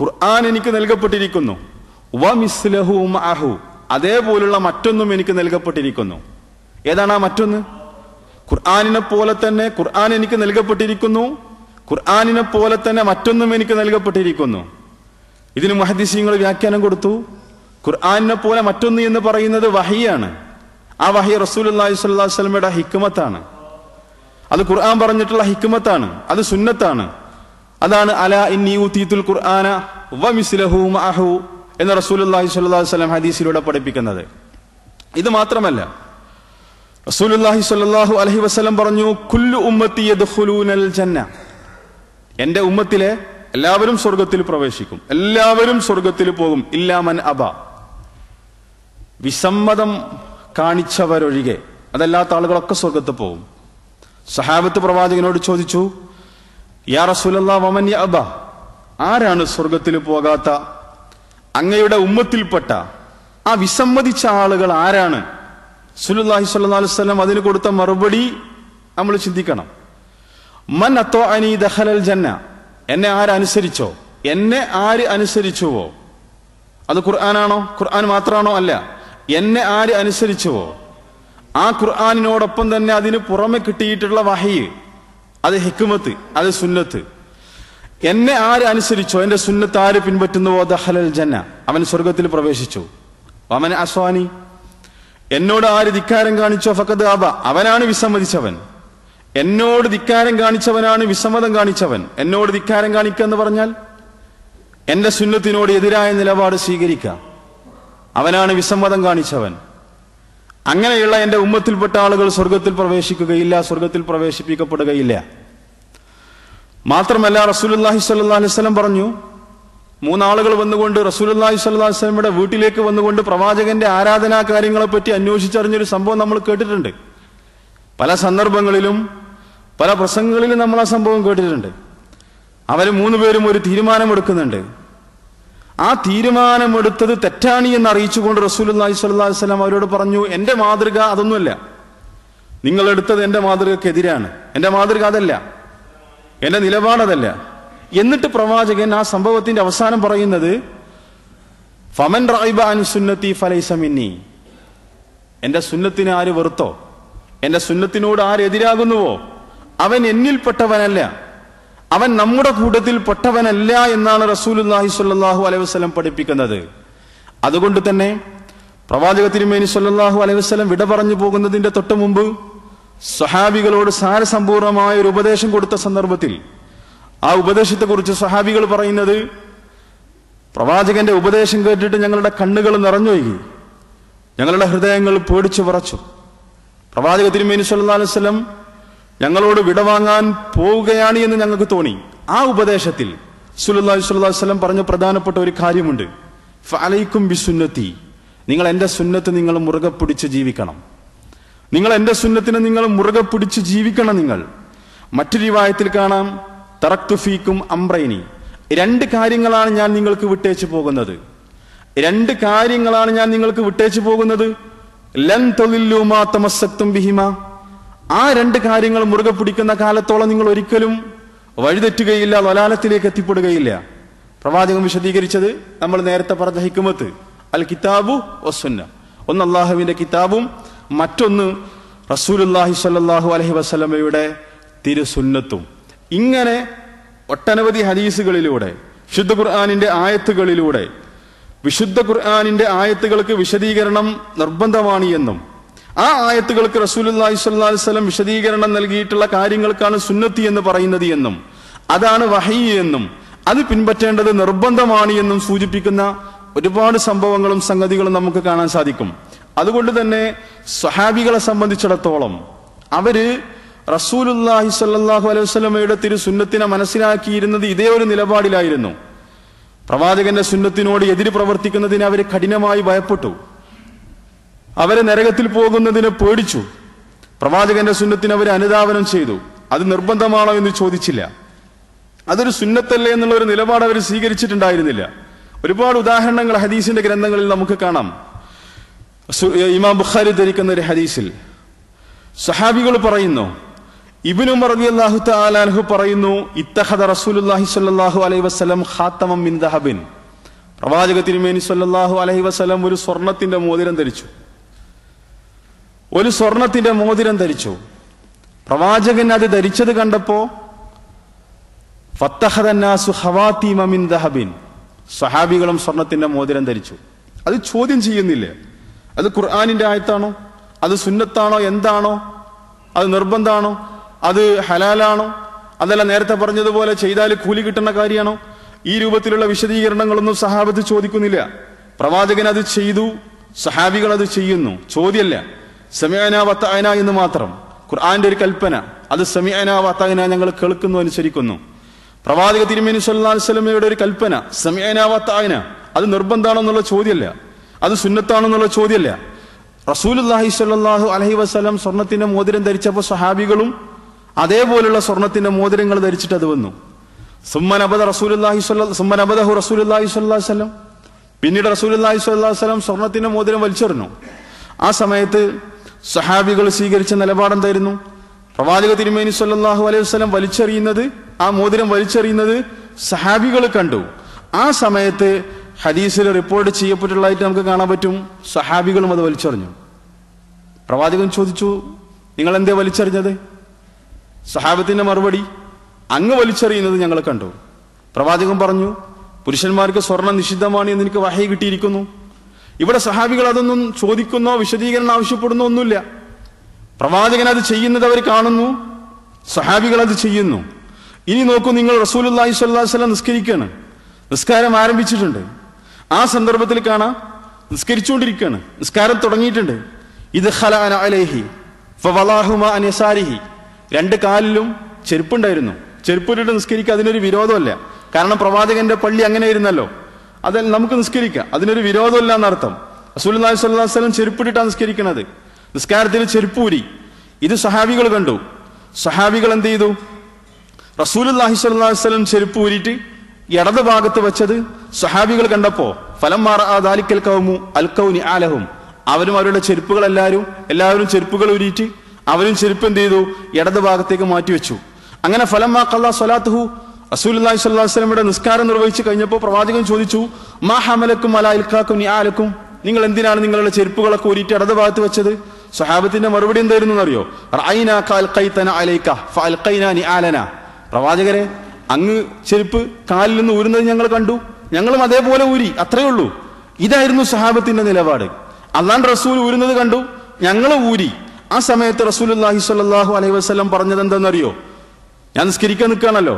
ഖുർആൻ എനിക്ക് നൽകപ്പെട്ടിരിക്കുന്നു. വ അതേപോലുള്ള മറ്റൊന്നും എനിക്ക് നൽകപ്പെട്ടിരിക്കുന്നു. ഏതാണ് ആ മറ്റൊന്ന്? ഖുർആാനിനെ പോലെ തന്നെ ഖുർആൻ എനിക്ക് നൽകപ്പെട്ടിരിക്കുന്നു. ഖുർആാനിനെ പോലെ തന്നെ മറ്റൊന്നും എനിക്ക് നൽകപ്പെട്ടിരിക്കുന്നു. ഇതിന് മഹദിസിങ്ങൾ വ്യാഖ്യാനം കൊടുത്തു. ഖുർആാനിനെ പോലെ മറ്റൊന്ന് എന്ന് പറയുന്നത് വഹിയാണ്. ആ വഹി റസൂൽ അള്ളാഹി സ്വല്ലാ വസ്ലമയുടെ ഹിക്കുമത്താണ് അത് ഖുർആൻ പറഞ്ഞിട്ടുള്ള ഹിക്കുമത്താണ് അത് സുന്നത്താണ്. അതാണ് അല ഇന്നി ഊതീത്തുൽ ഖുർആന വമിസ്ലഹു മിസ്ലഹു മഅഹു എന്ന് റസൂലുള്ളാഹി സ്വല്ലല്ലാഹു അലൈഹി വസല്ലം ഹദീസിലൂടെ പഠിപ്പിക്കുന്നത്. ഇത് മാത്രമല്ല റസൂലുള്ളാഹി സ്വല്ലല്ലാഹു അലൈഹി വസല്ലം പറഞ്ഞു കുല്ലു ഉമ്മത്തി യദ്ഖുലൂനൽ ജന്ന. എന്റെ ഉമ്മത്തിലെ എല്ലാവരും സ്വർഗത്തിൽ പ്രവേശിക്കും. എല്ലാവരും സ്വർഗത്തിൽ പോകും. ഇല്ലാമൻ അബ. വിസമ്മതം കാണിച്ചവരൊഴികെ അതല്ലാത്ത ആളുകളൊക്കെ സ്വർഗത്ത് പോകും. സഹാബത്ത് പ്രവാചകനോട് ചോദിച്ചു അബ ആരാണ് സ്വർഗത്തിൽ പോകാത്ത? അങ്ങയുടെ ഉമ്മത്തിൽപ്പെട്ട ആ വിസമ്മതിച്ച ആളുകൾ ആരാണ്? സുലുല്ലാഹി വസല്ലം അതിന് കൊടുത്ത മറുപടി നമ്മൾ ചിന്തിക്കണം. മൻ അത്തോ അനി ദഹലൽ ജന്ന. എന്നെ ആരനുസരിച്ചോ എന്നെ ആര് അനുസരിച്ചുവോ? അത് ഖുർആനാണോ? ഖുർആൻ മാത്രമാണോ അല്ല. എന്നെ ആര് അനുസരിച്ചുവോ? ആ ഖുർആാനിനോടൊപ്പം തന്നെ അതിന് പുറമെ കിട്ടിയിട്ടുള്ള വഹി അത് ഹിക്കുമത്ത് അത് സുന്നത്ത്. എന്നെ ആര് അനുസരിച്ചോ എന്റെ സുന്നത്ത് ആര് പിൻപറ്റുന്നുവോ ദഹലൽ ജന്ന. അവൻ സ്വർഗത്തിൽ പ്രവേശിച്ചു. അവൻ അസ്വാനി. എന്നോട് ആര് ധിക്കാരം കാണിച്ചോ ഫക്കത് ആബ. അവനാണ് വിസമ്മതിച്ചവൻ. എന്നോട് ധിക്കാരം കാണിച്ചവനാണ് വിസമ്മതം കാണിച്ചവൻ. എന്നോട് ധിക്കാരം കാണിക്കുക എന്ന് പറഞ്ഞാൽ എന്റെ സുന്നത്തിനോട് എതിരായ നിലപാട് സ്വീകരിക്കുക. അവനാണ് വിസമ്മതം കാണിച്ചവൻ. അങ്ങനെയുള്ള എന്റെ ഉമ്മത്തിൽപ്പെട്ട ആളുകൾ സ്വർഗത്തിൽ പ്രവേശിക്കുകയില്ല സ്വർഗത്തിൽ പ്രവേശിപ്പിക്കപ്പെടുകയില്ല. മാത്രമല്ല റസൂലുല്ലാഹി അലൈഹി വസല്ലം പറഞ്ഞു മൂന്നാളുകൾ വന്നുകൊണ്ട് റസൂലുല്ലാഹി അലൈഹി വസല്ലമയുടെ വീട്ടിലേക്ക് വന്നുകൊണ്ട് പ്രവാചകന്റെ ആരാധനാ കാര്യങ്ങളെ പറ്റി അന്വേഷിച്ചറിഞ്ഞൊരു സംഭവം നമ്മൾ കേട്ടിട്ടുണ്ട്. പല സന്ദർഭങ്ങളിലും പല പ്രസംഗങ്ങളിലും നമ്മൾ ആ സംഭവം കേട്ടിട്ടുണ്ട്. അവർ മൂന്ന് പേരും ഒരു തീരുമാനമെടുക്കുന്നുണ്ട്. ആ തീരുമാനമെടുത്തത് തെറ്റാണ് എന്ന് അറിയിച്ചുകൊണ്ട് സ്വല്ലല്ലാഹി അലൈഹി വസല്ലം അവരോട് പറഞ്ഞു എന്റെ മാതൃക അതൊന്നുമല്ല. നിങ്ങൾ എടുത്തത് എന്റെ മാതൃകക്കെതിരാണ് എന്റെ മാതൃക അതല്ല. എന്റെ നിലപാടതല്ല എന്നിട്ട് പ്രവാചകൻ ആ സംഭവത്തിന്റെ അവസാനം പറയുന്നത് ഫമൻ റായിബ അൻ സുന്നത്തി ഫലൈസമിന്നി എന്റെ സുന്നത്തിന് ആര് വെറുത്തോ? എന്റെ സുന്നത്തിനോട് ആരെതിരാകുന്നുവോ അവൻ എന്നിൽപ്പെട്ടവനല്ല. അവൻ നമ്മുടെ കൂട്ടത്തിൽ പെട്ടവനല്ല എന്നാണ് റസൂലുല്ലാഹി സ്വല്ലല്ലാഹു അലൈഹി വസല്ലം പഠിപ്പിക്കുന്നത്. അതുകൊണ്ട് തന്നെ പ്രവാചക തിരുമേനി സല്ലാഹു അലൈഹി വസല്ലം വിട പറഞ്ഞു പോകുന്നതിന്റെ തൊട്ട് മുമ്പ് സഹാബികളോട് സാരസമ്പൂർണമായ ഒരു ഉപദേശം കൊടുത്ത സന്ദർഭത്തിൽ ആ ഉപദേശത്തെക്കുറിച്ച് സഹാബികൾ പറയുന്നത് പ്രവാചകന്റെ ഉപദേശം കേട്ടിട്ട് ഞങ്ങളുടെ കണ്ണുകൾ നിറഞ്ഞൊഴുകി ഞങ്ങളുടെ ഹൃദയങ്ങൾ പേടിച്ചു പറച്ചു പ്രവാചക തിരുമേനി സല്ലല്ലാഹു അലൈഹി വസല്ലം ഞങ്ങളോട് വിടവാങ്ങാൻ പോവുകയാണ് എന്ന് ഞങ്ങൾക്ക് തോന്നി. ആ ഉപദേശത്തിൽ അലൈഹി വസല്ലം പറഞ്ഞ പ്രധാനപ്പെട്ട ഒരു കാര്യമുണ്ട്. ഫലൈക്കും ബിസുന്നത്തി. നിങ്ങൾ എന്റെ സുന്നത്ത് നിങ്ങൾ മുറുകെ പിടിച്ച് ജീവിക്കണം. നിങ്ങൾ എന്റെ സുന്നത്തിനെ നിങ്ങൾ മുറുകെ പിടിച്ച് ജീവിക്കണം നിങ്ങൾ. മറ്റൊരു റിവായത്തിൽ കാണാം തറക്തുഫീക്കും അംബ്രൈനി രണ്ട് കാര്യങ്ങളാണ് ഞാൻ നിങ്ങൾക്ക് വിട്ടേച്ചു പോകുന്നത്. രണ്ട് കാര്യങ്ങളാണ് ഞാൻ നിങ്ങൾക്ക് വിട്ടേച്ചു പോകുന്നത്. ലൻ തൊലില്ലുമാ തമസക്തും ബിഹിമ. ആ രണ്ട് കാര്യങ്ങൾ മുറുകെ പിടിക്കുന്ന കാലത്തോളം നിങ്ങൾ ഒരിക്കലും വഴിതെറ്റുകയില്ല വലാലത്തിലേക്ക് എത്തിപ്പെടുകയില്ല. പ്രവാചകൻ വിശദീകരിച്ചത് നമ്മൾ നേരത്തെ പറഞ്ഞ ഹിക്കുമത്ത് അൽ കിതാബു ഒന്ന് അള്ളാഹുവിന്റെ കിതാബും മറ്റൊന്ന് റസൂലുല്ലാഹി സ്വല്ലല്ലാഹു അലഹി വസ്ലമയുടെ തിരുസുന്നത്തും. ഇങ്ങനെ ഒട്ടനവധി ഹദീസുകളിലൂടെ വിശുദ്ധ ഖുർആാനിന്റെ ആയത്തുകളിലൂടെ വിശുദ്ധ ഖുർആാനിന്റെ ആയത്തുകൾക്ക് വിശദീകരണം നിർബന്ധമാണ് എന്നും ആ ആയത്തുകൾക്ക് സ്വല്ലല്ലാഹു അലൈഹി വസല്ലം വിശദീകരണം നൽകിയിട്ടുള്ള കാര്യങ്ങൾക്കാണ് സുന്നത്തി എന്ന് പറയുന്നത് എന്നും അതാണ് വഹി എന്നും അത് പിൻപറ്റേണ്ടത് നിർബന്ധമാണ് എന്നും സൂചിപ്പിക്കുന്ന ഒരുപാട് സംഭവങ്ങളും സംഗതികളും നമുക്ക് കാണാൻ സാധിക്കും. അതുകൊണ്ട് തന്നെ സ്വഹാബികളെ സംബന്ധിച്ചിടത്തോളം അവർ റസൂലുല്ലാഹി സ്വല്ലല്ലാഹു അലൈഹി വസല്ലമയുടെ തിരു സുന്നത്തിനെ മനസ്സിലാക്കിയിരുന്നത് ഇതേ ഒരു നിലപാടിലായിരുന്നു. പ്രവാചകന്റെ സുന്നത്തിനോട് എതിര് പ്രവർത്തിക്കുന്നതിന് അവർ കഠിനമായി ഭയപ്പെട്ടു. അവരെ നരകത്തിൽ പോകുന്നതിനെ പേടിച്ചു. പ്രവാചകന്റെ സുന്നത്തിന് അവർ അനുധാവനം ചെയ്തു. അത് നിർബന്ധമാണോ എന്ന് ചോദിച്ചില്ല. അതൊരു സുന്നത്തല്ലേ എന്നുള്ള ഒരു നിലപാട് അവർ സ്വീകരിച്ചിട്ടുണ്ടായിരുന്നില്ല. ഒരുപാട് ഉദാഹരണങ്ങൾ ഹദീസിന്റെ ഗ്രന്ഥങ്ങളിൽ നമുക്ക് കാണാം. ഇമാം ബുഖാരി ധരിക്കുന്ന ഒരു ഹദീസിൽ സഹാബികൾ പറയുന്നു ഇബ്നു തആല അൻഹു പറയുന്നു ഇത്തഹദ റസൂലുല്ലാഹി സ്വല്ലല്ലാഹു അലൈഹി വസല്ലം ഖാത്തമം മിൻ ദഹബിൻ. പ്രവാചക തിരുമേനി സ്വല്ലല്ലാഹു അലൈഹി വസല്ലം ഒരു സ്വർണത്തിന്റെ മോതിരം ധരിച്ചു. ഒരു സ്വർണത്തിന്റെ മോതിരം ധരിച്ചു. പ്രവാചകൻ അത് ധരിച്ചത് കണ്ടപ്പോ ഫത്തഹദന്നാസു ദഹബിൻ. സ്വഹാബികളും സ്വർണത്തിന്റെ മോതിരം ധരിച്ചു. അത് ചോദ്യം ചെയ്യുന്നില്ല? അത് ഖുർആാനിന്റെ ആയത്താണോ? അത് സുന്നത്താണോ? എന്താണോ? അത് നിർബന്ധമാണോ അത് ഹലാലാണോ? അതല്ല നേരത്തെ പറഞ്ഞതുപോലെ ചെയ്താൽ കൂലി കിട്ടുന്ന കാര്യമാണോ? ഈ രൂപത്തിലുള്ള വിശദീകരണങ്ങളൊന്നും സഹാബത്ത് ചോദിക്കുന്നില്ല. പ്രവാചകൻ അത് ചെയ്തു സഹാബികൾ അത് ചെയ്യുന്നു. ചോദ്യമല്ല സമയന വത്തായന എന്ന് മാത്രം. ഖുർആന്റെ ഒരു കൽപ്പന. അത് സമയന വത്തായന ഞങ്ങൾ കേൾക്കുന്നു അനുസരിക്കുന്നു. പ്രവാചക തിരുമേനി സല്ലല്ലാഹു അലൈഹി വസല്ലമയുടെ ഒരു കൽപ്പന. സമയന വത്തായന അത് നിർബന്ധമാണെന്നുള്ള ചോദ്യമല്ല. അത് സുന്നത്താണെന്നുള്ള ചോദ്യമല്ല. റസൂലുല്ലാഹി സ്വല്ലല്ലാഹു അലഹി വസ്ലം സ്വർണത്തിന്റെ മോതിരം ധരിച്ചപ്പോൾ സഹാബികളും അതേപോലുള്ള സ്വർണത്തിന്റെ മോതിരങ്ങൾ ധരിച്ചിട്ട് അത് വന്നു. സുമ്മനബദ റസൂലുല്ലാഹി സ്വല്ല സുമ്മനബദഹു റസൂലുല്ലാഹി സ്വല്ലല്ലാഹു അലൈഹി വസല്ലം. പിന്നീട് റസൂലുല്ലാഹി സ്വല്ലല്ലാഹു അലൈഹി വസല്ലം സ്വർണത്തിന്റെ മോതിരം വലിച്ചെറിഞ്ഞു. ആ സമയത്ത് സഹാബികൾ സ്വീകരിച്ച നിലപാടെന്തായിരുന്നു? പ്രവാചക തിരുമേനി സല്ലല്ലാഹു അലൈഹി വസ്ലം വലിച്ചെറിയുന്നത് ആ മോതിരം വലിച്ചെറിയുന്നത് സഹാബികൾ കണ്ടു. ആ സമയത്ത് ഹദീസിൽ റിപ്പോർട്ട് ചെയ്യപ്പെട്ടുള്ളതായിട്ട് നമുക്ക് കാണാൻ പറ്റും. സഹാബികളും അത് വലിച്ചെറിഞ്ഞു. പ്രവാചകൻ ചോദിച്ചു നിങ്ങൾ എന്തേ വലിച്ചെറിഞ്ഞത്? സഹാബത്തിന്റെ മറുപടി. അങ്ങ് വലിച്ചെറിയുന്നത് ഞങ്ങൾ കണ്ടു. പ്രവാചകൻ പറഞ്ഞു പുരുഷന്മാർക്ക് സ്വർണം നിഷിദ്ധമാണ് എന്ന് എനിക്ക് വഹയി കിട്ടിയിരിക്കുന്നു. ഇവിടെ സഹാബികൾ അതൊന്നും ചോദിക്കുന്നോ വിശദീകരണം ആവശ്യപ്പെടുന്നോ ഒന്നുമില്ല. പ്രവാചകൻ അത് ചെയ്യുന്നത് അവർ കാണുന്നു സഹാബികൾ അത് ചെയ്യുന്നു. ഇനി നോക്കൂ നിങ്ങൾ റസൂലുല്ലാഹി വസല്ലം നിസ്കരിക്കുകയാണ് നിസ്കാരം ആരംഭിച്ചിട്ടുണ്ട്. ആ സന്ദർഭത്തിൽ കാണാം നിസ്കരിച്ചുകൊണ്ടിരിക്കുകയാണ് നിസ്കാരം തുടങ്ങിയിട്ടുണ്ട്. ഇത് ഫവലാഹുമ അൻ രണ്ട് കാലിലും ചെരുപ്പുണ്ടായിരുന്നു. ചെരുപ്പിലിട്ട് നിസ്കരിക്കുക അതിനൊരു വിരോധമല്ല. കാരണം പ്രവാചകന്റെ പള്ളി അങ്ങനെ ഇരുന്നല്ലോ അത് നമുക്ക് നിസ്കരിക്കാം. അതിനൊരു വിരോധമില്ല എന്നർത്ഥം. അലൈഹി വസല്ലം ചെരുപ്പിട്ടിട്ടാണ് നിസ്കരിക്കുന്നത് നിസ്കാരത്തിൽ ചെരുപ്പൂരി ഇത് സഹാബികൾ കണ്ടു. സഹാബികൾ എന്ത് ചെയ്തു? റസൂലുല്ലാഹി വസല്ലം ചെരുപ്പ് ഊരിയിട്ട് ഇടത് ഭാഗത്ത് വെച്ചത് സഹാബികൾ കണ്ടപ്പോ ഫലം മാറ ദാലിക്കൽ കൗമു അൽക്കൗനി ആലഹും. അവരും അവരുടെ ചെരുപ്പുകൾ എല്ലാവരും എല്ലാവരും ചെരുപ്പുകൾ ഊരിയിട്ട് അവരും ചെരുപ്പ് എന്ത് ചെയ്തു? ഇടത് ഭാഗത്തേക്ക് മാറ്റിവെച്ചു. അങ്ങനെ ഫലം മാ സ്വലാത്തുഹു റസൂലുള്ളാഹി സ്വല്ലാസ്ലമിയുടെ നിസ്കാരം നിർവഹിച്ചു കഴിഞ്ഞപ്പോൾ പ്രവാചകൻ ചോദിച്ചു മാ ഹമലക്കും അല നിങ്ങൾ എന്തിനാണ് നിങ്ങളുടെ ചെരുപ്പുകളൊക്കെ ഊരിയിട്ട് ഇടത് ഭാഗത്ത് വെച്ചത്? സ്വഹാബത്തിന്റെ മറുപടി എന്തായിരുന്നു എന്നറിയോ? പ്രവാചകരെ അങ്ങ് ചെരുപ്പ് കാലിൽ നിന്ന് ഊരുന്നത് ഞങ്ങൾ കണ്ടു. ഞങ്ങളും അതേപോലെ ഊരി അത്രയേ ഉള്ളൂ. ഇതായിരുന്നു സഹാബത്തിന്റെ നിലപാട്. അള്ളാൻ റസൂൽ ഊരുന്നത് കണ്ടു ഞങ്ങൾ ഊരി. ആ സമയത്ത് റസൂലുള്ളാഹി സ്വല്ലല്ലാഹു അലൈഹി വസല്ലം പറഞ്ഞത് എന്താണെന്നറിയോ ഞാൻ നിസ്കരിക്കാൻ നിൽക്കുകയാണല്ലോ.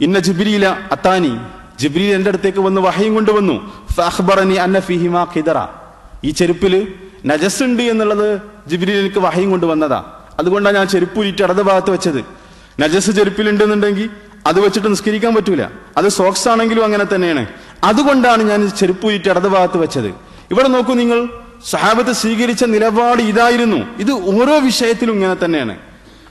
ഇന്ന ജിബ്രീല അത്താനി ജിബ്രീൽ എന്റെ അടുത്തേക്ക് വന്ന് വഹയും കൊണ്ടുവന്നു അന്ന ഖിദറ. ഈ ചെരുപ്പിൽ നജസ് ഉണ്ട് എന്നുള്ളത് ജിബ്രീൽ എനിക്ക് വഹയും കൊണ്ടുവന്നതാ അതുകൊണ്ടാണ് ഞാൻ ചെരുപ്പ് ഊരിയിട്ട് ഇടത് ഭാഗത്ത് വെച്ചത്. നജസ് ചെരുപ്പിലുണ്ടെന്നുണ്ടെങ്കിൽ അത് വെച്ചിട്ട് നിസ്കരിക്കാൻ പറ്റൂല. അത് സോക്സ് ആണെങ്കിലും അങ്ങനെ തന്നെയാണ്. അതുകൊണ്ടാണ് ഞാൻ ചെരുപ്പ് ഊരിയിട്ട് ഇടത് ഭാഗത്ത് വെച്ചത്. ഇവിടെ നോക്കൂ നിങ്ങൾ സഹാബത്ത് സ്വീകരിച്ച നിലപാട് ഇതായിരുന്നു. ഇത് ഓരോ വിഷയത്തിലും ഇങ്ങനെ തന്നെയാണ്.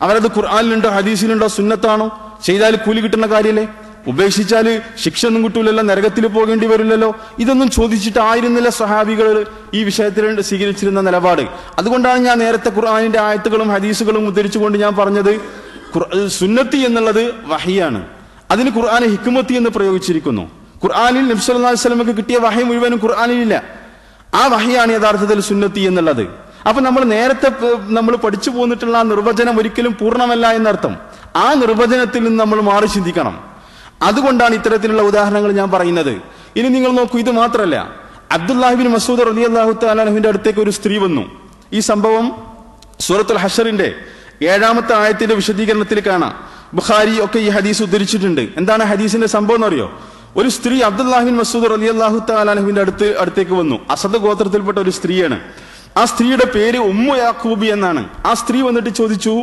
അവരത് ഖുർആാനിലുണ്ടോ ഹദീസിലുണ്ടോ സുന്നത്താണോ? ചെയ്താൽ കൂലി കിട്ടുന്ന കാര്യല്ലേ? ഉപേക്ഷിച്ചാൽ ശിക്ഷ ഒന്നും കിട്ടൂലല്ലോ നരകത്തിൽ പോകേണ്ടി വരില്ലല്ലോ. ഇതൊന്നും ചോദിച്ചിട്ട് ആയിരുന്നില്ല സഹാബികൾ ഈ വിഷയത്തിൽ സ്വീകരിച്ചിരുന്ന നിലപാട്. അതുകൊണ്ടാണ് ഞാൻ നേരത്തെ ഖുർആാനിന്റെ ആയത്തുകളും ഹദീസുകളും ഉദ്ധരിച്ചുകൊണ്ട് ഞാൻ പറഞ്ഞത് സുന്നത്തി എന്നുള്ളത് വഹിയാണ്. അതിന് ഖുർആൻ ഹിക്കുമത്തി എന്ന് പ്രയോഗിച്ചിരിക്കുന്നു. ഖുർആാനിൽ നബ്സല്ലാ വസ്ലമക്ക് കിട്ടിയ വഹി മുഴുവനും ഖുർആാനിലില്ല. ആ വഹിയാണ് യഥാർത്ഥത്തിൽ സുന്നത്തി എന്നുള്ളത്. അപ്പൊ നമ്മൾ നേരത്തെ നമ്മൾ പഠിച്ചു പോന്നിട്ടുള്ള ആ നിർവചനം ഒരിക്കലും പൂർണമല്ല എന്നർത്ഥം. ആ നിർവചനത്തിൽ നിന്ന് നമ്മൾ മാറി ചിന്തിക്കണം. അതുകൊണ്ടാണ് ഇത്തരത്തിലുള്ള ഉദാഹരണങ്ങൾ ഞാൻ പറയുന്നത്. ഇനി നിങ്ങൾ നോക്കൂ ഇത് മാത്രമല്ല അബ്ദുല്ലാഹിബിൻ മസൂദ് റലി അള്ളാഹു താലാഹുവിന്റെ അടുത്തേക്ക് ഒരു സ്ത്രീ വന്നു. ഈ സംഭവം സൂറത്തുൽ ഹഷറിന്റെ ഏഴാമത്തെ ആയത്തിന്റെ വിശദീകരണത്തിൽ കാണാം. ബുഖാരി ഒക്കെ ഈ ഹദീസ് ഉദ്ധരിച്ചിട്ടുണ്ട്. എന്താണ് ഹദീസിന്റെ സംഭവം എന്നറിയോ? ഒരു സ്ത്രീ അബ്ദുല്ലാഹിബിൻ മസൂദ് റലി അള്ളാഹു താലാഹുവിന്റെ അടുത്ത് അടുത്തേക്ക് വന്നു. അസദ് ഗോത്രത്തിൽപ്പെട്ട ഒരു സ്ത്രീയാണ്. ആ സ്ത്രീയുടെ പേര് ഉമ്മു യാക്കൂബി എന്നാണ്. ആ സ്ത്രീ വന്നിട്ട് ചോദിച്ചു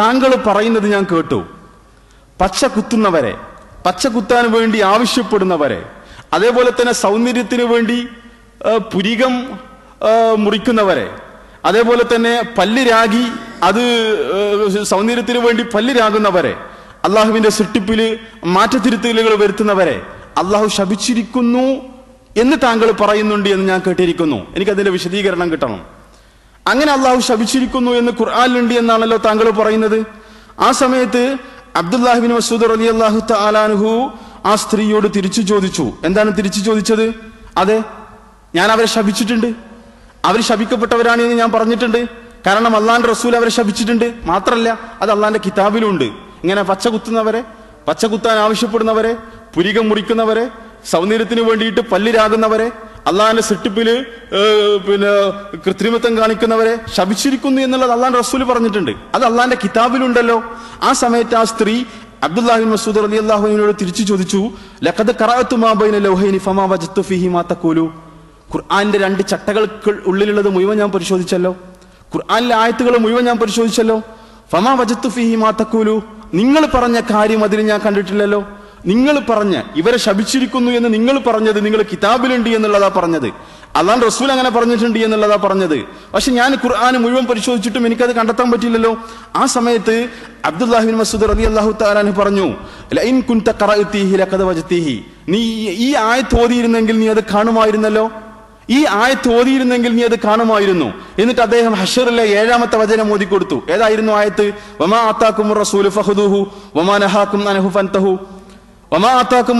താങ്കൾ പറയുന്നത് ഞാൻ കേട്ടു. പച്ച കുത്തുന്നവരെ പച്ച കുത്താൻ വേണ്ടി ആവശ്യപ്പെടുന്നവരെ അതേപോലെ തന്നെ സൗന്ദര്യത്തിന് വേണ്ടി പുരികം മുറിക്കുന്നവരെ അതേപോലെ തന്നെ പല്ല് അത് സൗന്ദര്യത്തിന് വേണ്ടി പല്ല് രാകുന്നവരെ അള്ളാഹുവിന്റെ സൃഷ്ടിപ്പിൽ മാറ്റത്തിരുത്തലുകൾ വരുത്തുന്നവരെ അള്ളാഹു ശപിച്ചിരിക്കുന്നു എന്ന് താങ്കൾ പറയുന്നുണ്ട് എന്ന് ഞാൻ കേട്ടിരിക്കുന്നു. എനിക്ക് എനിക്കതിന്റെ വിശദീകരണം കിട്ടണം. അങ്ങനെ അള്ളാഹു ശപിച്ചിരിക്കുന്നു എന്ന് ഖുർആാനിലുണ്ട് എന്നാണല്ലോ താങ്കൾ പറയുന്നത്. ആ സമയത്ത് അബ്ദുല്ലാഹിബിൻ മസൂദ് അലി അള്ളാഹു താലാൻഹു ആ സ്ത്രീയോട് തിരിച്ചു ചോദിച്ചു. എന്താണ് തിരിച്ചു ചോദിച്ചത്? അതെ ഞാൻ അവരെ ശപിച്ചിട്ടുണ്ട്. അവർ ശപിക്കപ്പെട്ടവരാണ് എന്ന് ഞാൻ പറഞ്ഞിട്ടുണ്ട്. കാരണം അള്ളാഹിന്റെ റസൂൽ അവരെ ശപിച്ചിട്ടുണ്ട്. മാത്രല്ല അത് അള്ളാന്റെ കിതാബിലുണ്ട്. ഇങ്ങനെ പച്ച കുത്തുന്നവരെ പച്ച കുത്താൻ ആവശ്യപ്പെടുന്നവരെ പുരികം മുറിക്കുന്നവരെ സൗന്ദര്യത്തിന് വേണ്ടിയിട്ട് പല്ലിരാകുന്നവരെ അള്ളാഹിന്റെ സെട്ടിപ്പിൽ പിന്നെ കൃത്രിമത്വം കാണിക്കുന്നവരെ ശപിച്ചിരിക്കുന്നു എന്നുള്ളത് അള്ളാന്റെ റസൂൽ പറഞ്ഞിട്ടുണ്ട്. അത് അള്ളാന്റെ കിതാബിലുണ്ടല്ലോ. ആ സമയത്ത് ആ സ്ത്രീ അബ്ദുല്ലാഹിൻ മസൂദ് അലി അള്ളാഹുവിനോട് തിരിച്ചു ചോദിച്ചു ലഖദ് ലൗഹൈനി ഫമാ മാ ഖുർആന്റെ രണ്ട് ചട്ടകൾക്ക് ഉള്ളിലുള്ളത് മുഴുവൻ ഞാൻ പരിശോധിച്ചല്ലോ. ഖുർആനിലെ ആയത്തുകൾ മുഴുവൻ ഞാൻ പരിശോധിച്ചല്ലോ. ഫമാ വജത്തു ഫിഹി മാ നിങ്ങൾ പറഞ്ഞ കാര്യം അതിൽ ഞാൻ കണ്ടിട്ടില്ലല്ലോ. നിങ്ങൾ പറഞ്ഞ ഇവരെ ശപിച്ചിരിക്കുന്നു എന്ന് നിങ്ങൾ പറഞ്ഞത് നിങ്ങൾ കിതാബിലുണ്ട് എന്നുള്ളതാ പറഞ്ഞത്. അള്ളാൻ റസൂൽ അങ്ങനെ പറഞ്ഞിട്ടുണ്ട് എന്നുള്ളതാ പറഞ്ഞത്. പക്ഷെ ഞാൻ ഖുർആൻ മുഴുവൻ പരിശോധിച്ചിട്ടും എനിക്കത് കണ്ടെത്താൻ പറ്റില്ലല്ലോ. ആ സമയത്ത് അബ്ദുല്ലാഹിബിൻ മസൂദ് റബി അള്ളാഹു താലാന് പറഞ്ഞു നീ ഈ- ആയത്ത് ഓതിയിരുന്നെങ്കിൽ നീ അത് കാണുമായിരുന്നല്ലോ? ഈ ആയത്ത് ഓതിയിരുന്നെങ്കിൽ നീ അത് കാണുമായിരുന്നു. എന്നിട്ട് അദ്ദേഹം ഹഷറിലെ ഏഴാമത്തെ വചനം ഓതി കൊടുത്തു ഏതായിരുന്നു ആയത്ത്? വമാ ആത്താക്കും വമാ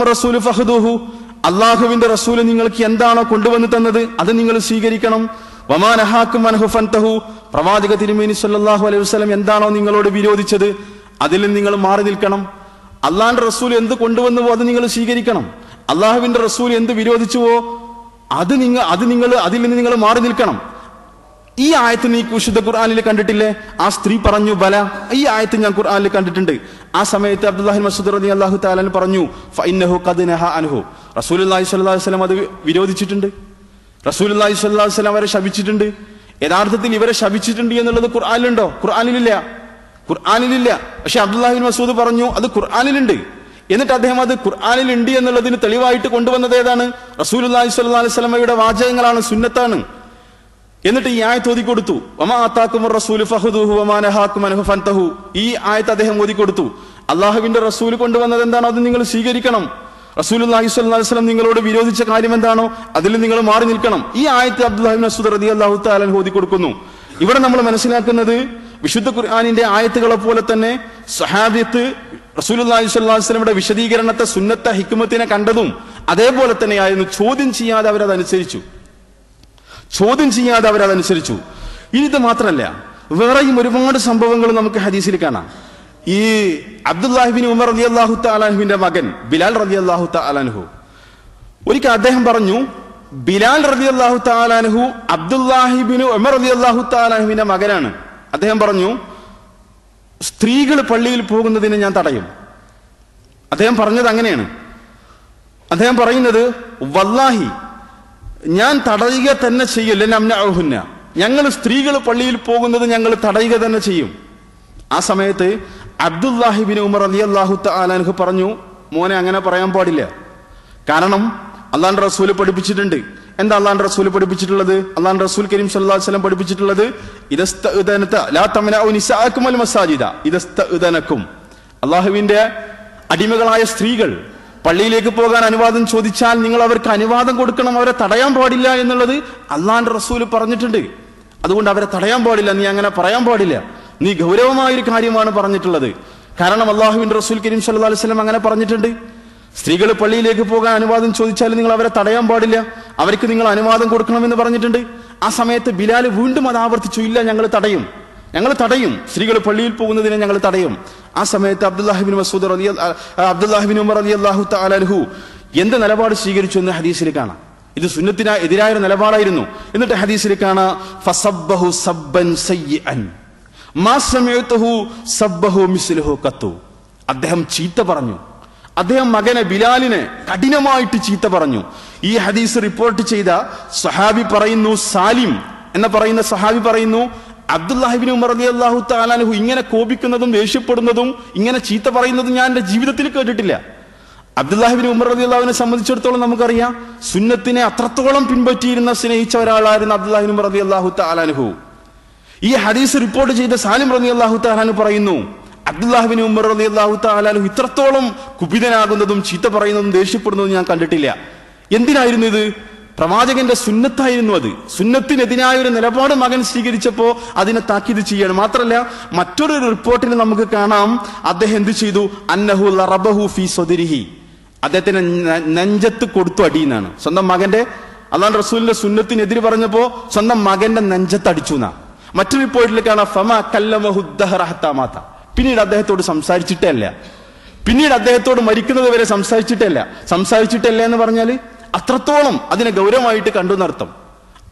റസൂൽ ഫഹദൂഹു. അള്ളാഹുവിന്റെ റസൂൽ നിങ്ങൾക്ക് എന്താണോ കൊണ്ടുവന്നു തന്നത് അത് നിങ്ങൾ സ്വീകരിക്കണം. വമാ നഹാക്കും അനഹു ഫൻതഹു. പ്രവാചക തിരുമേനി സല്ലല്ലാഹു അലൈഹി വസല്ലം എന്താണോ നിങ്ങളോട് വിരോധിച്ചത് അതിൽ നിങ്ങൾ മാറി നിൽക്കണം. അള്ളാഹിന്റെ റസൂൽ എന്ത് കൊണ്ടുവന്നുവോ അത് നിങ്ങൾ സ്വീകരിക്കണം. അള്ളാഹുവിന്റെ റസൂൽ എന്ത് വിരോധിച്ചുവോ അത് നിങ്ങൾ അത് നിങ്ങൾ അതിൽ നിന്ന് നിങ്ങൾ മാറി നിൽക്കണം. ഈ ആയത്ത് നീ വിശുദ്ധ ഖുർആാനിൽ കണ്ടിട്ടില്ലേ? ആ സ്ത്രീ പറഞ്ഞു ബല. ഈ ആയത്ത് ഞാൻ ഖുർആാനിൽ കണ്ടിട്ടുണ്ട്. ആ സമയത്ത് അബ്ദുല്ലാഹി മസൂദ് റബി അള്ളാഹു താലൻ പറഞ്ഞു റസൂലുള്ളാഹി സ്വല്ലല്ലാഹു അലൈഹി വസല്ലം അത് വിരോധിച്ചിട്ടുണ്ട്. സ്വല്ലല്ലാഹു അലൈഹി വസല്ലം അവരെ ശപിച്ചിട്ടുണ്ട്. യഥാർത്ഥത്തിൽ ഇവരെ ശപിച്ചിട്ടുണ്ട് എന്നുള്ളത് ഖുർആാനിലുണ്ടോ? ഖുർആാനിലില്ല. ഖുർആാനിലില്ല. പക്ഷെ അബ്ദുല്ലാഹി മസൂദ് പറഞ്ഞു അത് ഖുർആാനിലുണ്ട്. എന്നിട്ട് അദ്ദേഹം അത് ഖുർആാനിൽ ഉണ്ട് എന്നുള്ളതിന് തെളിവായിട്ട് കൊണ്ടുവന്നത് ഏതാണ്? റസൂലുള്ളാഹി സ്വല്ലല്ലാഹു അലൈഹി വസല്ലമയുടെ വാചകങ്ങളാണ് സുന്നത്താണ്. എന്നിട്ട് ഈ ആയത്ത് ഓതി കൊടുത്തു. റസൂൽ ഈ ആയത്ത് അദ്ദേഹം ഓതി കൊടുത്തു. അള്ളാഹുവിന്റെ റസൂൽ കൊണ്ടുവന്നത് എന്താണോ അത് നിങ്ങൾ സ്വീകരിക്കണം. അലൈഹി വസല്ലം നിങ്ങളോട് വിരോധിച്ച കാര്യം എന്താണോ അതിൽ നിങ്ങൾ മാറി നിൽക്കണം. ഈ ആയത്ത് അബ്ദുല്ലാഹിബിൻ മസൂദ് റളിയല്ലാഹു തആല അൻഹു ഓതി കൊടുക്കുന്നു. ഇവിടെ നമ്മൾ മനസ്സിലാക്കുന്നത് വിശുദ്ധ ഖുർആാനിന്റെ ആയത്തുകളെ പോലെ തന്നെ സഹാബിയത്ത് അലൈഹി വസല്ലമയുടെ വിശദീകരണത്തെ സുന്നത്ത ഹിക്കുമത്തിനെ കണ്ടതും അതേപോലെ തന്നെയായിരുന്നു. ചോദ്യം ചെയ്യാതെ അവരത് അനുസരിച്ചു ചോദ്യം ചെയ്യാതെ അവരതനുസരിച്ചു. ഇനി ഇത് മാത്രമല്ല വേറെയും ഒരുപാട് സംഭവങ്ങൾ നമുക്ക് ഹദീസിൽ കാണാം. ഈ അബ്ദുല്ലാഹിബിൻ ഉമർ റലി അള്ളാഹു താലാഹുവിന്റെ മകൻ ബിലാൽ റബി അള്ളാഹു താലാൻഹു ഒരിക്കൽ അദ്ദേഹം പറഞ്ഞു ബിലാൽ റബി അള്ളാഹു താലാൻഹു അബ്ദുല്ലാഹിബിൻ ഉമർ റലി അള്ളാഹു താലാഹുവിന്റെ മകനാണ്. അദ്ദേഹം പറഞ്ഞു സ്ത്രീകൾ പള്ളിയിൽ പോകുന്നതിന് ഞാൻ തടയും. അദ്ദേഹം പറഞ്ഞത് അങ്ങനെയാണ്. അദ്ദേഹം പറയുന്നത് വല്ലാഹി ഞാൻ തടയുക തന്നെ ചെയ്യില്ല നംനഅഹുന്ന ഞങ്ങൾ സ്ത്രീകൾ പള്ളിയിൽ പോകുന്നത് ഞങ്ങൾ തടയുക തന്നെ ചെയ്യും. ആ സമയത്ത് അബ്ദുല്ലാഹിബിൻ ഉമർ അലി അള്ളാഹു താലാൻഹു പറഞ്ഞു മോനെ അങ്ങനെ പറയാൻ പാടില്ല. കാരണം അള്ളാന്റെ റസൂൽ പഠിപ്പിച്ചിട്ടുണ്ട്. എന്താ അള്ളാന്റെ റസൂൽ പഠിപ്പിച്ചിട്ടുള്ളത്? അള്ളാന്റെ റസൂൽ കരീം അലൈഹി വസല്ലം പഠിപ്പിച്ചിട്ടുള്ളത് ഇദസ്തഅദനക്കും. അള്ളാഹുവിന്റെ അടിമകളായ സ്ത്രീകൾ പള്ളിയിലേക്ക് പോകാൻ അനുവാദം ചോദിച്ചാൽ നിങ്ങൾ അവർക്ക് അനുവാദം കൊടുക്കണം അവരെ തടയാൻ പാടില്ല എന്നുള്ളത് അള്ളാന്റെ റസൂൽ പറഞ്ഞിട്ടുണ്ട്. അതുകൊണ്ട് അവരെ തടയാൻ പാടില്ല നീ അങ്ങനെ പറയാൻ പാടില്ല. നീ ഗൗരവമായ ഒരു കാര്യമാണ് പറഞ്ഞിട്ടുള്ളത്. കാരണം അള്ളാഹുവിന്റെ റസൂൽ കരീം സല്ലല്ലാഹു അലൈഹി വസല്ലം അങ്ങനെ പറഞ്ഞിട്ടുണ്ട്. സ്ത്രീകൾ പള്ളിയിലേക്ക് പോകാൻ അനുവാദം ചോദിച്ചാൽ നിങ്ങൾ അവരെ തടയാൻ പാടില്ല അവർക്ക് നിങ്ങൾ അനുവാദം കൊടുക്കണമെന്ന് പറഞ്ഞിട്ടുണ്ട്. ആ സമയത്ത് ബിലാൽ വീണ്ടും അത് ആവർത്തിച്ചു ഇല്ല ഞങ്ങൾ തടയും. ഞങ്ങൾ തടയും. സ്ത്രീകൾ പള്ളിയിൽ പോകുന്നതിനെ ഞങ്ങൾ തടയും. ആ സമയത്ത് അബ്ദുല്ലാഹിബിൻ മസൂദ് റലി അബ്ദുല്ലാഹിബിൻ ഉമർ അലി അള്ളാഹു താലഹു എന്ത് നിലപാട് സ്വീകരിച്ചു എന്ന് ഹദീസിൽ കാണാം. ഇത് സുന്നത്തിന എതിരായ ഒരു നിലപാടായിരുന്നു. എന്നിട്ട് ഹദീസിൽ കാണാം അദ്ദേഹം ചീത്ത പറഞ്ഞു. അദ്ദേഹം മകനെ ബിലാലിനെ കഠിനമായിട്ട് ചീത്ത പറഞ്ഞു. ഈ ഹദീസ് റിപ്പോർട്ട് ചെയ്ത സഹാബി പറയുന്നു സാലിം എന്ന് പറയുന്ന സഹാബി പറയുന്നു അബ്ദുല്ലാഹിബിൻ ഉമർ താലാനഹു ഇങ്ങനെ കോപിക്കുന്നതും ദേഷ്യപ്പെടുന്നതും ഇങ്ങനെ ചീത്ത പറയുന്നതും ഞാൻ എന്റെ ജീവിതത്തിൽ കേട്ടിട്ടില്ല. അബ്ദുല്ലാഹിബിൻ ഉമർ അലി അള്ളാഹുവിനെ സംബന്ധിച്ചിടത്തോളം നമുക്കറിയാം സുന്നത്തിനെ അത്രത്തോളം പിൻപറ്റിയിരുന്ന സ്നേഹിച്ച ഒരാളായിരുന്നു അബ്ദുല്ലാഹിബിൻ ഉമർ അലി അള്ളാഹു താലാനഹു ഈ ഹദീസ് റിപ്പോർട്ട് ചെയ്ത സാലിം റലി അള്ളാഹു താലാനു പറയുന്നു അബ്ദുല്ലാഹിബിൻ ഉമർ അലി അള്ളാഹു താലാനു ഇത്രത്തോളം കുപിതനാകുന്നതും ചീത്ത പറയുന്നതും ദേഷ്യപ്പെടുന്നതും ഞാൻ കണ്ടിട്ടില്ല. എന്തിനായിരുന്നു ഇത്? പ്രവാചകന്റെ സുന്നത്തായിരുന്നു അത്. സുന്നത്തിനെതിരായ ഒരു നിലപാട് മകൻ സ്വീകരിച്ചപ്പോ അതിനെ താക്കീത് ചെയ്യണം. മാത്രമല്ല മറ്റൊരു റിപ്പോർട്ടിൽ നമുക്ക് കാണാം. അദ്ദേഹം എന്ത് ചെയ്തു? അന്നഹു ലറബഹു ഫി സ്വദിരിഹി. അദ്ദേഹത്തിന് നെഞ്ചത്ത് കൊടുത്തു അടിയെന്നാണ് സ്വന്തം മകന്റെ അള്ളാൻ റസൂലിന്റെ സുന്നത്തിനെതിരെ പറഞ്ഞപ്പോ സ്വന്തം മകന്റെ നെഞ്ചത്ത് അടിച്ചു എന്നാ. മറ്റൊരു റിപ്പോർട്ടിൽ കാണാം. ഫമ കല്ലമഹു ദഹറ ഹത്താ പിന്നീട് അദ്ദേഹത്തോട് സംസാരിച്ചിട്ടേ അല്ല. പിന്നീട് അദ്ദേഹത്തോട് മരിക്കുന്നത് വരെ സംസാരിച്ചിട്ടല്ല സംസാരിച്ചിട്ടല്ല എന്ന് പറഞ്ഞാൽ അത്രത്തോളം അതിനെ ഗൗരവമായിട്ട് കണ്ടു എന്നർത്ഥം.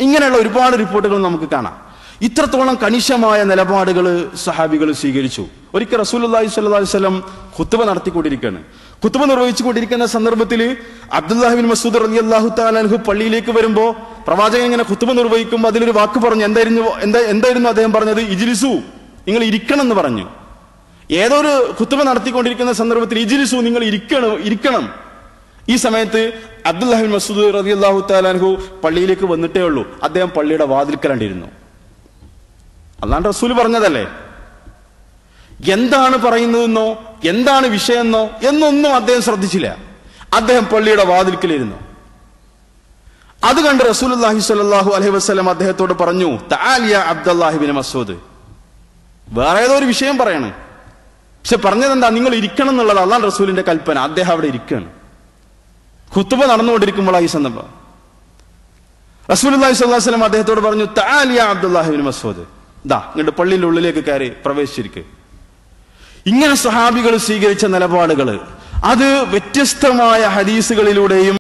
ഇങ്ങനെയുള്ള ഒരുപാട് റിപ്പോർട്ടുകൾ നമുക്ക് കാണാം. ഇത്രത്തോളം കണിശമായ നിലപാടുകൾ സഹാബികൾ സ്വീകരിച്ചു. ഒരിക്കൽ റസൂലി സ്വലം ഖുത്തുബ നടത്തിക്കൊണ്ടിരിക്കുകയാണ്. നിർവഹിച്ചു നിർവഹിച്ചുകൊണ്ടിരിക്കുന്ന സന്ദർഭത്തിൽ അബ്ദുല്ലാഹിബിൻ മസൂദ് റലി അള്ളാഹു താലാൻഹു പള്ളിയിലേക്ക് വരുമ്പോൾ പ്രവാചകൻ ഇങ്ങനെ കുത്തുവ നിർവഹിക്കുമ്പോൾ അതിലൊരു വാക്ക് പറഞ്ഞു എന്തായിരുന്നു എന്താ എന്തായിരുന്നു അദ്ദേഹം പറഞ്ഞത്? ഇജിലിസു നിങ്ങൾ ഇരിക്കണം എന്ന് പറഞ്ഞു ഏതൊരു കുത്തുവ നടത്തിക്കൊണ്ടിരിക്കുന്ന സന്ദർഭത്തിൽ ഇജിലിസു നിങ്ങൾ ഇരിക്കണം ഇരിക്കണം. ഈ സമയത്ത് അബ്ദുല്ലാഹിബിൻ മസൂദ് റതി അള്ളാഹു താലാൻഹു പള്ളിയിലേക്ക് വന്നിട്ടേ ഉള്ളൂ. അദ്ദേഹം പള്ളിയുടെ വാതിൽക്കലണ്ടിരുന്നു അല്ലാണ്ട് റസൂൽ പറഞ്ഞതല്ലേ? എന്താണ് പറയുന്നതെന്നോ എന്താണ് വിഷയമെന്നോ എന്നൊന്നും അദ്ദേഹം ശ്രദ്ധിച്ചില്ല. അദ്ദേഹം പള്ളിയുടെ വാതിൽക്കലിരുന്നു. അത് കണ്ട് റസൂലുള്ളാഹി സ്വല്ലല്ലാഹു അലൈഹി വസ്ലം അദ്ദേഹത്തോട് പറഞ്ഞു താലിയ അബ്ദുല്ലാഹിബിൻ മസൂദ്. വേറെ ഏതോ ഒരു വിഷയം പറയണേ. പക്ഷെ പറഞ്ഞത് എന്താ നിങ്ങൾ ഇരിക്കണം എന്നുള്ളത് അള്ളാൻ റസൂലിന്റെ കൽപ്പന. അദ്ദേഹം അവിടെ ഇരിക്കുകയാണ്. ഖുത്തുബ നടന്നുകൊണ്ടിരിക്കുമ്പോഴാണ് ഈ സന്ദർഭം. റസൂൽ സ്വല്ലാസ്ലം അദ്ദേഹത്തോട് പറഞ്ഞു തആലിയ അബ്ദുല്ലാഹിബിൻ മസൂദ് ദാ ഇങ്ങോട്ട് പള്ളിയുടെ ഉള്ളിലേക്ക് കയറി പ്രവേശിച്ചിരിക്കുക ഇങ്ങനെ സഹാബികൾ സ്വീകരിച്ച നിലപാടുകൾ അത് വ്യത്യസ്തമായ ഹദീസുകളിലൂടെയും